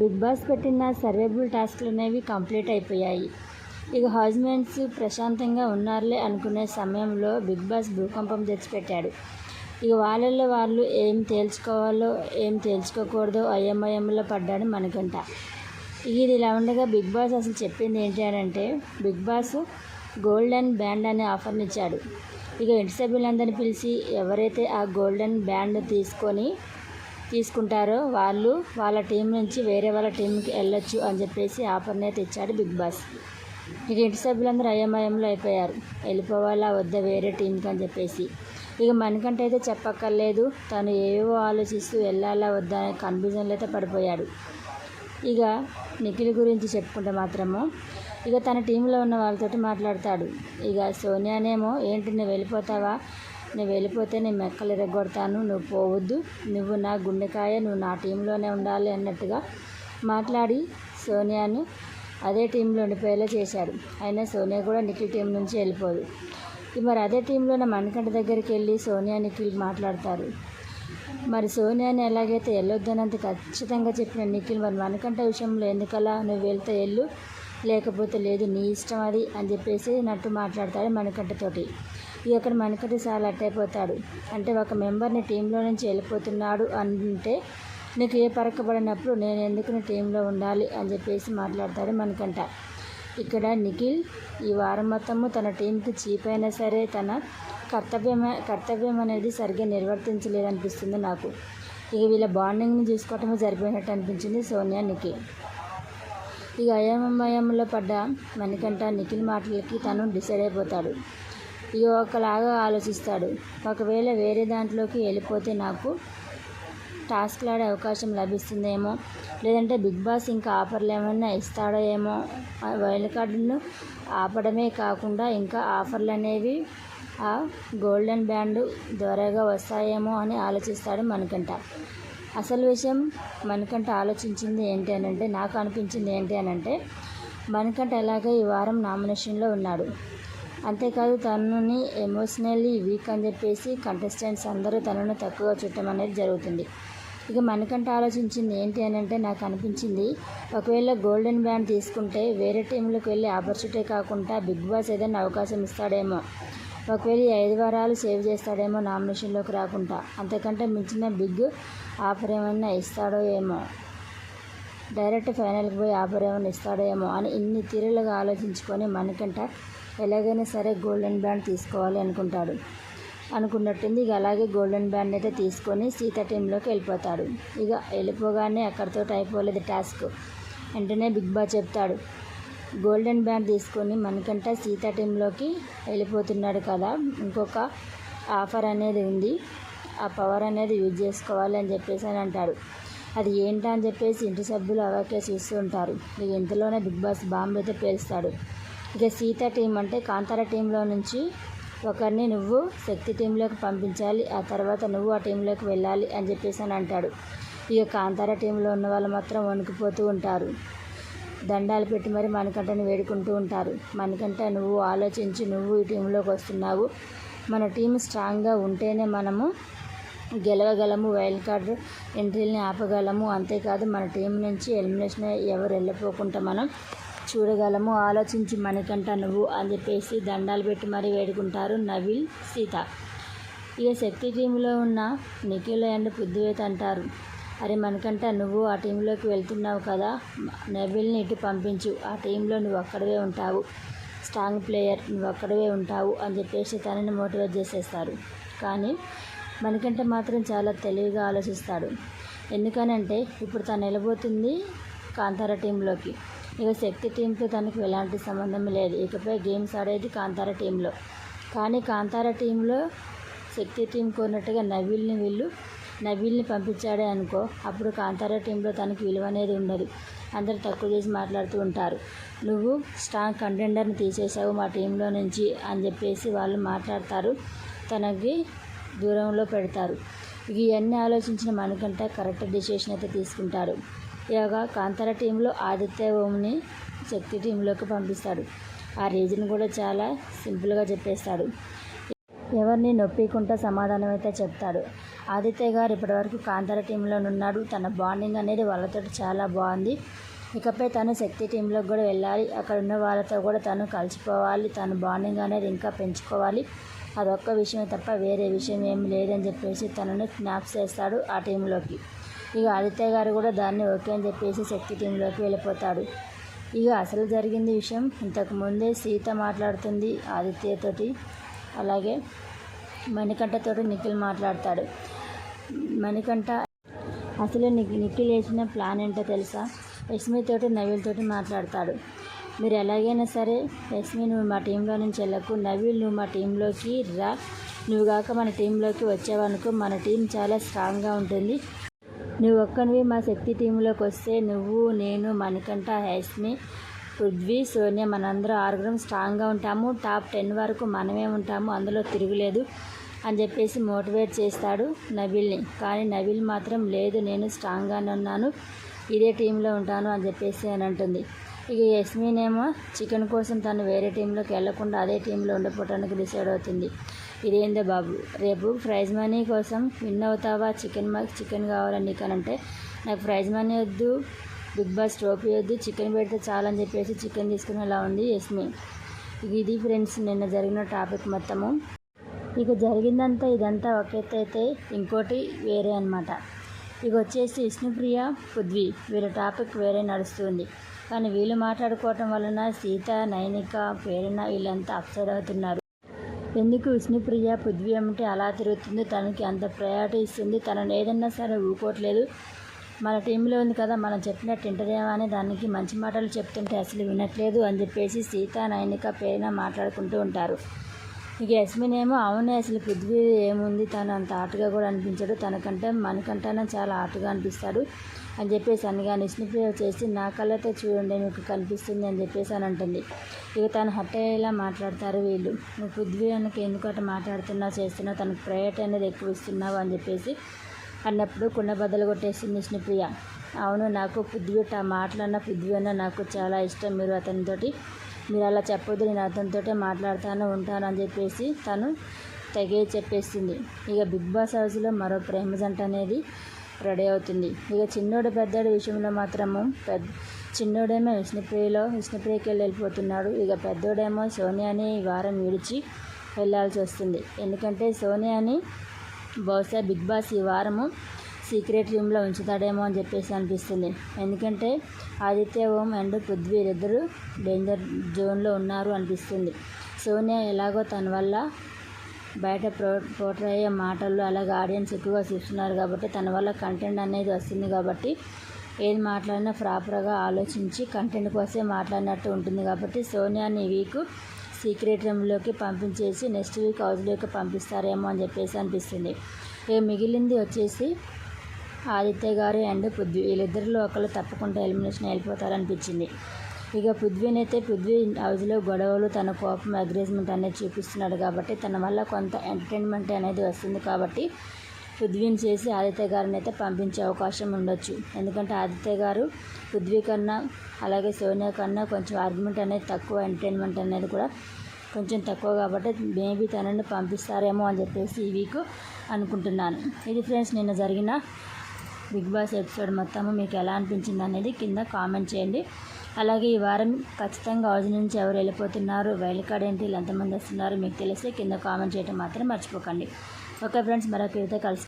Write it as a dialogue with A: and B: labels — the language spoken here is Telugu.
A: బిగ్ బాస్ పెట్టిన సర్వేబుల్ టాస్క్లు అనేవి కంప్లీట్ అయిపోయాయి. ఇక హౌస్మెంట్స్ ప్రశాంతంగా ఉన్నారులే అనుకునే సమయంలో బిగ్ బాస్ భూకంపం తెచ్చిపెట్టాడు. ఇక వాళ్ళల్లో వాళ్ళు ఏం తేల్చుకోవాలో ఏం తేల్చుకోకూడదో అయ్యమయంలో పడ్డాడు మనకంట ఇది ఇలా ఉండగా బిగ్ బాస్ అసలు చెప్పింది ఏంటి అని అంటే బిగ్ బాస్ గోల్డెన్ బ్యాండ్ అనే ఆఫర్ని ఇచ్చాడు. ఇక ఇంటి సభ్యులందరినీ పిలిచి ఎవరైతే ఆ గోల్డెన్ బ్యాండ్ తీసుకొని తీసుకుంటారో వాళ్ళు వాళ్ళ టీం నుంచి వేరే వాళ్ళ టీంకి వెళ్ళొచ్చు అని చెప్పేసి ఆఫర్ని అయితే ఇచ్చాడు బిగ్ బాస్. ఇక ఇంటి సభ్యులందరూ అయోమయంలో అయిపోయారు. వెళ్ళిపోవాలా వద్దా వేరే టీంకి అని చెప్పేసి. ఇక మనకంటే అయితే చెప్పక్కర్లేదు. తను ఏవో ఆలోచిస్తూ వెళ్ళాలా వద్దా అనే కన్ఫ్యూజన్లో అయితే పడిపోయాడు. ఇక నిఖిల్ గురించి చెప్పుకుంటే మాత్రము ఇక తన టీంలో ఉన్న వాళ్ళతో మాట్లాడతాడు. ఇక సోనియానేమో ఏంటి నువ్వు వెళ్ళిపోతావా? నువ్వు వెళ్ళిపోతే నేను మెక్కలు ఎరగొడతాను నువ్వు పోవద్దు. నువ్వు నా గుండెకాయ నువ్వు నా టీంలోనే ఉండాలి అన్నట్టుగా మాట్లాడి సోనియాను అదే టీంలో ఉండిపోయేలా చేశాడు. అయినా సోనియా కూడా నిఖిల్ టీం నుంచి వెళ్ళిపోదు. మరి అదే టీంలోనే మణికంఠ దగ్గరికి వెళ్ళి సోనియా నిఖిల్ మాట్లాడతారు. మరి సోనియాని ఎలాగైతే వెళ్ళొద్దనంత ఖచ్చితంగా చెప్పిన నిఖిల్ మరి మణికంఠ విషయంలో ఎందుకలా? నువ్వు వెళ్తే వెళ్ళు. లేకపోతే లేదు నీ ఇష్టం అది అని చెప్పేసి నట్టు మాట్లాడతాడు మణికంఠతోటి ఇక అక్కడ మణికంఠ చాలా అట్టయిపోతాడు అంటే ఒక మెంబర్ని టీంలో నుంచి వెళ్ళిపోతున్నాడు అంటే నీకు ఏ పరకబడినప్పుడు నేను ఎందుకు నీ టీంలో ఉండాలి అని చెప్పేసి మాట్లాడతాడు మనకంట ఇక్కడ నిఖిల్ ఈ వారం మొత్తము తన టీంకి చీప్ అయినా సరే తన కర్తవ్యం కర్తవ్యం అనేది సరిగ్గా నిర్వర్తించలేదనిపిస్తుంది నాకు. ఇక వీళ్ళ బాండింగ్ని చూసుకోవటమే సరిపోయినట్టు అనిపించింది సోనియా నిఖిల్. ఇక అయోమయంలో పడ్డ మణికంఠ నిఖిల్ మాటలకి తను డిసైడ్ అయిపోతాడు. ఇక ఒకలాగా ఆలోచిస్తాడు. ఒకవేళ వేరే దాంట్లోకి వెళ్ళిపోతే నాకు టాస్క్లు ఆడే అవకాశం లభిస్తుందేమో? లేదంటే బిగ్ బాస్ ఇంకా ఆఫర్లు ఏమైనా ఇస్తాడో ఏమో? వైల్డ్ కార్డును ఆపడమే కాకుండా ఇంకా ఆఫర్లు అనేవి ఆ గోల్డెన్ బ్యాండ్ ద్వారాగా వస్తాయేమో అని ఆలోచిస్తాడు మనకంట అసలు విషయం మనకంట ఆలోచించింది ఏంటి అని అంటే నాకు అనిపించింది ఏంటి అని అంటే మనకంట ఎలాగో ఈ వారం నామినేషన్లో ఉన్నాడు. అంతేకాదు తనని ఎమోషనల్లీ వీక్ అని చెప్పేసి కంటెస్టెంట్స్ అందరూ తనను తక్కువ చుట్టం అనేది జరుగుతుంది. ఇక మనకంట ఆలోచించింది ఏంటి అని అంటే నాకు అనిపించింది ఒకవేళ గోల్డెన్ బ్యాండ్ తీసుకుంటే వేరే టీంలోకి వెళ్ళి ఆపర్చునిటీ కాకుండా బిగ్ బాస్ ఏదైనా అవకాశం ఇస్తాడేమో. ఒకవేళ ఈ ఐదు వారాలు సేవ్ చేస్తాడేమో నామినేషన్లోకి రాకుండా అంతకంటే మించిన బిగ్ ఆఫర్ ఏమైనా ఇస్తాడో ఏమో. డైరెక్ట్ ఫైనల్కి పోయి ఆఫర్ ఏమైనా ఇస్తాడో ఏమో అని ఇన్ని తీరులుగా ఆలోచించుకొని మనకంట ఎలాగైనా సరే గోల్డెన్ బ్యాండ్ తీసుకోవాలి అనుకుంటాడు. అనుకున్నట్టుంది ఇక అలాగే గోల్డెన్ బ్యాండ్ అయితే తీసుకొని సీత టీంలోకి వెళ్ళిపోతాడు. ఇక వెళ్ళిపోగానే అక్కడితో అయిపోలేదు టాస్క్. వెంటనే బిగ్ బాస్ చెప్తాడు గోల్డెన్ బ్యాండ్ తీసుకొని మనకంట సీత టీంలోకి వెళ్ళిపోతున్నాడు కదా ఇంకొక ఆఫర్ అనేది ఉంది. ఆ పవర్ అనేది యూజ్ చేసుకోవాలి అని చెప్పేసి అని అంటాడు. అది ఏంటా అని చెప్పేసి ఇంటి సభ్యులు అవాకే చూస్తుంటారు ఇక ఇంతలోనే బిగ్ బాస్ బాంబు అయితే పేలుస్తాడు. ఇక సీత టీం అంటే కాంతార టీంలో నుంచి ఒకరిని నువ్వు శక్తి టీంలోకి పంపించాలి ఆ తర్వాత నువ్వు ఆ టీంలోకి వెళ్ళాలి అని చెప్పేసి అని అంటాడు. ఇక కాంతార టీంలో ఉన్న వాళ్ళు మాత్రం వణికిపోతూ ఉంటారు. దండాలు పెట్టి మరి మనకంటని వేడుకుంటూ ఉంటారు. మనకంట నువ్వు ఆలోచించి నువ్వు ఈ టీంలోకి వస్తున్నావు. మన టీం స్ట్రాంగ్గా ఉంటేనే మనము గెలవగలము వైల్డ్ కార్డు ఎంట్రీలని ఆపగలము. అంతేకాదు మన టీం నుంచి ఎలిమినేషన్ ఎవరు వెళ్ళిపోకుండా మనం చూడగలము. ఆలోచించి మనకంట నువ్వు అని చెప్పేసి దండాలు పెట్టి మరీ వేడుకుంటారు నవీల్ సీత. ఇక శక్తి టీంలో ఉన్న నిఖిల్ అండ్ పృథ్వీత్ అంటారు. అరే మనకంట నువ్వు ఆ టీంలోకి వెళ్తున్నావు కదా. నవీల్ని ఇటు పంపించు. ఆ టీంలో నువ్వు అక్కడవే ఉంటావు. స్ట్రాంగ్ ప్లేయర్ నువ్వు అక్కడవే ఉంటావు అని చెప్పేసి తనని మోటివేట్ చేసేస్తారు. కానీ మనకంటే మాత్రం చాలా తెలివిగా ఆలోచిస్తాడు. ఎందుకనంటే ఇప్పుడు తను వెళ్ళబోతుంది కాంతార టీంలోకి. ఇక శక్తి టీంతో తనకు ఎలాంటి సంబంధం లేదు. ఇకపై గేమ్స్ ఆడేది కాంతార టీంలో. కానీ కాంతార టీంలో శక్తి టీం కోరినట్టుగా నవీల్ని వీళ్ళు నవీల్ని పంపించాడే అనుకో అప్పుడు కాంతార టీంలో తనకి విలువ అనేది ఉండదు. అందరు తక్కువ చేసి మాట్లాడుతూ ఉంటారు. నువ్వు స్ట్రాంగ్ కంటెండర్ని తీసేసావు మా టీంలో నుంచి అని చెప్పేసి వాళ్ళు మాట్లాడతారు. తనకి దూరంలో పెడతారు. ఇవన్నీ ఆలోచించిన మనకంట కరెక్ట్ డిసిషన్ అయితే తీసుకుంటాడు. ఇక కాంతార టీంలో ఆదిత్య ఓంని శక్తి టీంలోకి పంపిస్తాడు. ఆ రీజన్ కూడా చాలా సింపుల్గా చెప్పేస్తాడు. ఎవరిని నొప్పికుంటా సమాధానం అయితే చెప్తాడు. ఆదిత్య గారు ఇప్పటివరకు కాంతార టీంలో ఉన్నాడు తన బాండింగ్ అనేది వాళ్ళతో చాలా బాగుంది. ఇకపై తను శక్తి టీంలోకి కూడా వెళ్ళాలి. అక్కడ ఉన్న వాళ్ళతో కూడా తను కలిసిపోవాలి. తన బాండింగ్ అనేది ఇంకా పెంచుకోవాలి. అదొక్క విషయమే తప్ప వేరే విషయం ఏమి లేదని చెప్పేసి తనని జ్ఞాప్ చేస్తాడు ఆ టీంలోకి. ఇక ఆదిత్య గారు కూడా దాన్ని ఓకే అని చెప్పేసి శక్తి టీంలోకి వెళ్ళిపోతాడు. ఇక అసలు జరిగింది విషయం ఇంతకు ముందే సీత మాట్లాడుతుంది ఆదిత్యతోటి. అలాగే మణికంఠతోటి నిఖిల్ మాట్లాడతాడు. మణికంఠ అసలు నిఖిల్ వేసిన ప్లాన్ ఏంటో తెలుసా? యస్మితోటి నవీల్తోటి మాట్లాడతాడు. మీరు ఎలాగైనా సరే యస్మి నువ్వు మా టీంలో నుంచి వెళ్ళకు నవీల్ నువ్వు మా టీంలోకి రా. నువ్వు కాక మన టీంలోకి వచ్చావనుకో మన టీం చాలా స్ట్రాంగ్గా ఉంటుంది. నువ్వు ఒక్కనివి మా శక్తి టీంలోకి వస్తే నువ్వు నేను మణికంఠ యస్మి పృథ్వీ సోనియా మనందరం ఆరుగురం స్ట్రాంగ్గా ఉంటాము. టాప్ టెన్ వరకు మనమే ఉంటాము అందులో తిరుగులేదు అని చెప్పేసి మోటివేట్ చేస్తాడు నబిల్ని కానీ నబిల్ మాత్రం లేదు నేను స్ట్రాంగ్గానే ఉన్నాను ఇదే టీంలో ఉంటాను అని చెప్పేసి అని అంటుంది. ఇక యస్మినేమో చికెన్ కోసం తను వేరే టీంలోకి వెళ్ళకుండా అదే టీంలో ఉండిపోవడానికి డిసైడ్ అవుతుంది. ఇదేందో బాబు రేపు ప్రైజ్ మనీ కోసం విన్ అవుతావా? చికెన్ మాకు చికెన్ కావాలని అంటే నాకు ప్రైజ్ మనీ వద్దు బిగ్ బాస్ ట్రోఫీ వద్దు చికెన్ పెడితే చాలని చెప్పేసి చికెన్ తీసుకునేలా ఉంది యస్మి. ఇక ఇది ఫ్రెండ్స్ నిన్న జరిగిన టాపిక్ మొత్తము. ఇక జరిగిందంతా ఇదంతా ఒక అయితే ఇంకోటి వేరే అనమాట ఇక వచ్చేసి విష్ణుప్రియ పృథ్వీ వీళ్ళ టాపిక్ వేరే నడుస్తుంది. కానీ వీళ్ళు మాట్లాడుకోవటం వలన సీత నైనిక ప్రేరణ వీళ్ళంతా అప్సెట్ అవుతున్నారు. ఎందుకు విష్ణుప్రియ పృథ్వీ అంటే అలా తిరుగుతుంది? తనకి అంత ప్రయారిటీ ఇస్తుంది. తనను ఏదన్నా సరే ఊరుకోవట్లేదు మన టీంలో ఉంది కదా మనం చెప్పినట్టు వింటదేమో అని దానికి మంచి మాటలు చెప్తుంటే అసలు వినట్లేదు అని చెప్పేసి సీత నైనిక ప్రేరణ మాట్లాడుకుంటూ ఉంటారు. ఇక యస్మిన్ ఏమో అవునే అసలు పృథ్వీ ఏముంది? తను అంత ఆటగా కూడా అనిపించాడు. తనకంటే మనకంటేనే చాలా ఆటగా అనిపిస్తాడు అని చెప్పేసి అనగా విష్ణుప్రియ చేసి నా కళ్ళతో చూడండి మీకు కనిపిస్తుంది అని చెప్పేసి అని అంటుంది. ఇక తను హట్ అయ్యేలా మాట్లాడతారు వీళ్ళు. నువ్వు పృథ్వీ అనకి ఎందుకు అట్లా మాట్లాడుతున్నావు చేస్తున్నావు? తనకు ప్రయారిటీ అనేది ఎక్కువ ఇస్తున్నావు అని చెప్పేసి అన్నప్పుడు కుండ బద్దలు కొట్టేసింది విష్ణుప్రియ అవును నాకు పృథ్వీ ఆ మాటలన్న పృథ్వీ అన్న నాకు చాలా ఇష్టం. మీరు అతనితోటి మీరు అలా చెప్పొద్దు నేను అతనితోటే మాట్లాడుతాను ఉంటాను అని చెప్పేసి తను తెగే చెప్పేసింది ఇక బిగ్ బాస్ హౌస్లో మరో ప్రేమ జంట అనేది రెడీ అవుతుంది. ఇక చిన్నోడు పెద్దోడి విషయంలో మాత్రము పెద్ద చిన్నోడేమో విష్ణుప్రియలో విష్ణుప్రియకి వెళ్ళి వెళ్ళిపోతున్నాడు. ఇక పెద్దోడేమో సోనియాని ఈ వారం విడిచి వెళ్ళాల్సి వస్తుంది. ఎందుకంటే సోనియాని బహుశా బిగ్ బాస్ ఈ వారము సీక్రెట్ రూమ్లో ఉంచుతాడేమో అని చెప్పేసి అనిపిస్తుంది. ఎందుకంటే ఆదిత్య ఓం అండ్ పృథ్వీ ఇద్దరు డేంజర్ జోన్లో ఉన్నారు అనిపిస్తుంది. సోనియా ఎలాగో తన వల్ల బయట ప్రో పోట్రే అయ్యే మాటలు అలాగే ఆడియన్స్ ఎక్కువగా చూస్తున్నారు కాబట్టి తన వల్ల కంటెంట్ అనేది వస్తుంది కాబట్టి ఏది మాట్లాడినా ప్రాపర్గా ఆలోచించి కంటెంట్ కోసమే మాట్లాడినట్టు ఉంటుంది కాబట్టి సోనియాని ఈ వీక్ సీక్రెట్ రూమ్లోకి పంపించేసి నెక్స్ట్ వీక్ హౌస్లోకి పంపిస్తారేమో అని చెప్పేసి అనిపిస్తుంది. ఇక మిగిలింది వచ్చేసి ఆదిత్య గారు అండ్ పృథ్వీ వీళ్ళిద్దరిలో ఒకళ్ళు తప్పకుండా ఎలిమినేషన్ వెళ్ళిపోతారనిపించింది ఇక పృథ్వీని అయితే పృథ్వీ హౌస్లో గొడవలు తన కోపం అగ్రేజ్మెంట్ అనేది చూపిస్తున్నాడు కాబట్టి తన వల్ల కొంత ఎంటర్టైన్మెంట్ అనేది వస్తుంది కాబట్టి పృథ్వీని చేసి ఆదిత్య గారిని అయితే పంపించే అవకాశం ఉండొచ్చు. ఎందుకంటే ఆదిత్య గారు పృథ్వీ కన్నా అలాగే సోనియా కన్నా కొంచెం ఆర్గ్యుమెంట్ అనేది తక్కువ ఎంటర్టైన్మెంట్ అనేది కూడా కొంచెం తక్కువ కాబట్టి మేబీ తనని పంపిస్తారేమో అని చెప్పేసి ఈ వీక్ అనుకుంటున్నాను. ఇది ఫ్రెండ్స్ నిన్న జరిగిన బిగ్ బాస్ ఎపిసోడ్ మొత్తము మీకు ఎలా అనిపించింది అనేది కింద కామెంట్ చేయండి. అలాగే ఈ వారం ఖచ్చితంగా హౌస్ నుంచి ఎవరు వెళ్ళిపోతున్నారు వైల్డ్ కార్డ్ ఎంట్రీలు ఎంతమంది వస్తున్నారు మీకు తెలిస్తే కింద కామెంట్ చేయడం మాత్రం మర్చిపోకండి. ఓకే ఫ్రెండ్స్ మరొక కలిసి